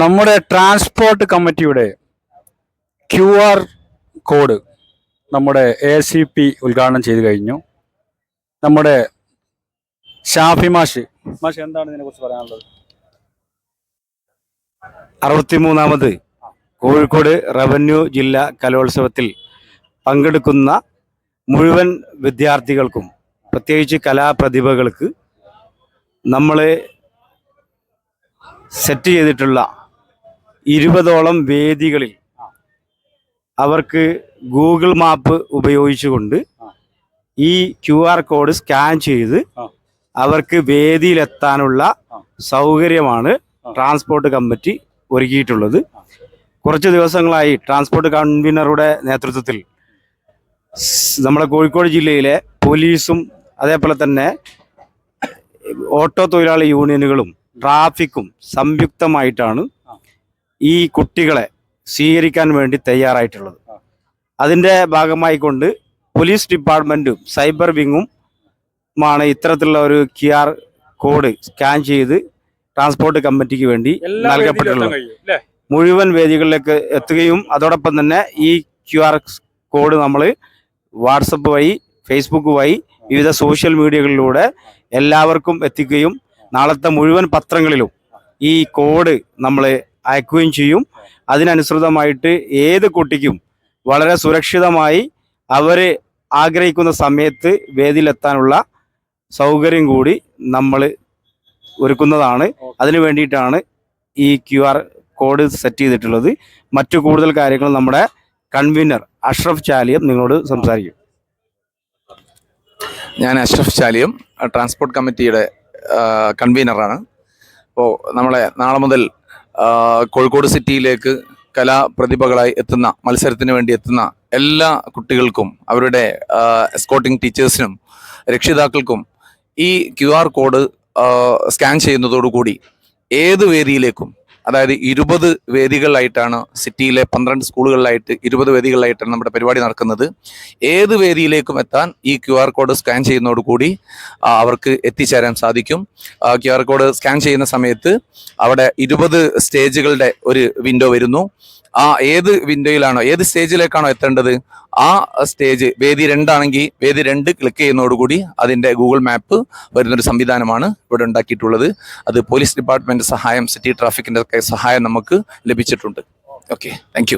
നമ്മുടെ ട്രാൻസ്പോർട്ട് കമ്മിറ്റിയുടെ Q R code നമ്മുടെ എ സി പി ഉദ്ഘാടനം ചെയ്തു കഴിഞ്ഞു. നമ്മുടെ ഷാഫി മാഷ് മാഷ് എന്താണ് ഇതിനെക്കുറിച്ച് പറയാനുള്ളത്? അറുപത്തിമൂന്നാമത് കോഴിക്കോട് റവന്യൂ ജില്ലാ കലോത്സവത്തിൽ പങ്കെടുക്കുന്ന മുഴുവൻ വിദ്യാർത്ഥികൾക്കും പ്രത്യേകിച്ച് കലാപ്രതിഭകൾക്ക് നമ്മൾ സെറ്റ് ചെയ്തിട്ടുള്ള ഇരുപതോളം വേദികളിൽ അവർക്ക് ഗൂഗിൾ മാപ്പ് ഉപയോഗിച്ചുകൊണ്ട് ഈ ക്യു ആർ കോഡ് സ്കാൻ ചെയ്ത്. അവർക്ക് വേദിയിലെത്താനുള്ള സൗകര്യമാണ് ട്രാൻസ്പോർട്ട് കമ്മിറ്റി ഒരുക്കിയിട്ടുള്ളത്. കുറച്ച് ദിവസങ്ങളായി ട്രാൻസ്പോർട്ട് കൺവീനറുടെ നേതൃത്വത്തിൽ നമ്മുടെ കോഴിക്കോട് ജില്ലയിലെ പോലീസും അതേപോലെ തന്നെ ഓട്ടോ തൊഴിലാളി യൂണിയനുകളും ട്രാഫിക്കും സംയുക്തമായിട്ടാണ് ഈ കുട്ടികളെ സ്വീകരിക്കാൻ വേണ്ടി തയ്യാറായിട്ടുള്ളത്. അതിന്റെ ഭാഗമായി കൊണ്ട് പോലീസ് ഡിപ്പാർട്ട്മെന്റും സൈബർ വിങ്ങും മാണ് ഇത്തരത്തിലുള്ള ഒരു ക്യു ആർ കോഡ് സ്കാൻ ചെയ്ത് ട്രാൻസ്പോർട്ട് കമ്മിറ്റിക്ക് വേണ്ടി അല്ലേ? മുഴുവൻ വേദികളിലേക്ക് എത്തുകയും അതോടൊപ്പം തന്നെ ഈ ക്യു ആർ കോഡ് നമ്മൾ വാട്സപ്പ് വഴി ഫേസ്ബുക്ക് വഴി വിവിധ സോഷ്യൽ മീഡിയകളിലൂടെ എല്ലാവർക്കും എത്തിക്കുകയും നാളത്തെ മുഴുവൻ പത്രങ്ങളിലും ഈ കോഡ് നമ്മൾ അയക്കുകയും ചെയ്യും. അതിനനുസൃതമായിട്ട് ഏത് കുട്ടിക്കും വളരെ സുരക്ഷിതമായി അവർ ആഗ്രഹിക്കുന്ന സമയത്ത് വേദിയിലെത്താനുള്ള സൗകര്യം കൂടി നമ്മൾ ഒരുക്കുന്നതാണ്. അതിനു വേണ്ടിയിട്ടാണ് ഈ ക്യു ആർ കോഡ് സെറ്റ് ചെയ്തിട്ടുള്ളത്. മറ്റു കൂടുതൽ കാര്യങ്ങൾ നമ്മുടെ കൺവീനർ അഷ്റഫ് ചാലിയം നിങ്ങളോട് സംസാരിക്കും. ഞാൻ അഷ്റഫ് ചാലിയം ട്രാൻസ്പോർട്ട് കമ്മിറ്റിയുടെ കൺവീനറാണ്. അപ്പോൾ നമ്മളെ നാളെ മുതൽ കോഴിക്കോട് സിറ്റിയിലേക്ക് കലാപ്രതിഭകളായി എത്തുന്ന മത്സരത്തിന് വേണ്ടി എത്തുന്ന എല്ലാ കുട്ടികൾക്കും അവരുടെ എസ്കോട്ടിംഗ് ടീച്ചേഴ്സിനും രക്ഷിതാക്കൾക്കും ഈ ക്യു ആർ കോഡ് സ്കാൻ ചെയ്യുന്നതോടുകൂടി ഏത് വേദിയിലേക്കും അതായത് ഇരുപത് വേദികളിലായിട്ടാണ് സിറ്റിയിലെ പന്ത്രണ്ട് സ്കൂളുകളിലായിട്ട് ഇരുപത് വേദികളിലായിട്ടാണ് നമ്മുടെ പരിപാടി നടക്കുന്നത്. ഏത് വേദിയിലേക്കും എത്താൻ ഈ ക്യു ആർ കോഡ് സ്കാൻ ചെയ്യുന്നതോടുകൂടി അവർക്ക് എത്തിച്ചേരാൻ സാധിക്കും. ക്യു ആർ കോഡ് സ്കാൻ ചെയ്യുന്ന സമയത്ത് അവിടെ ഇരുപത് സ്റ്റേജുകളുടെ ഒരു വിൻഡോ വരുന്നു. ആ ഏത് വിൻഡോയിലാണോ ഏത് സ്റ്റേജിലേക്കാണോ എത്തേണ്ടത്? ആ സ്റ്റേജ് വേദി രണ്ടാണെങ്കിൽ വേദി രണ്ട് ക്ലിക്ക് ചെയ്യുന്നതോടുകൂടി അതിന്റെ ഗൂഗിൾ മാപ്പ് വരുന്നൊരു സംവിധാനമാണ് ഇവിടെ ഉണ്ടാക്കിയിട്ടുള്ളത്. അത് പോലീസ് ഡിപ്പാർട്ട്മെന്റ് സഹായം സിറ്റി ട്രാഫിക്കിന്റെ ഒക്കെ സഹായം നമുക്ക് ലഭിച്ചിട്ടുണ്ട്. Okay thank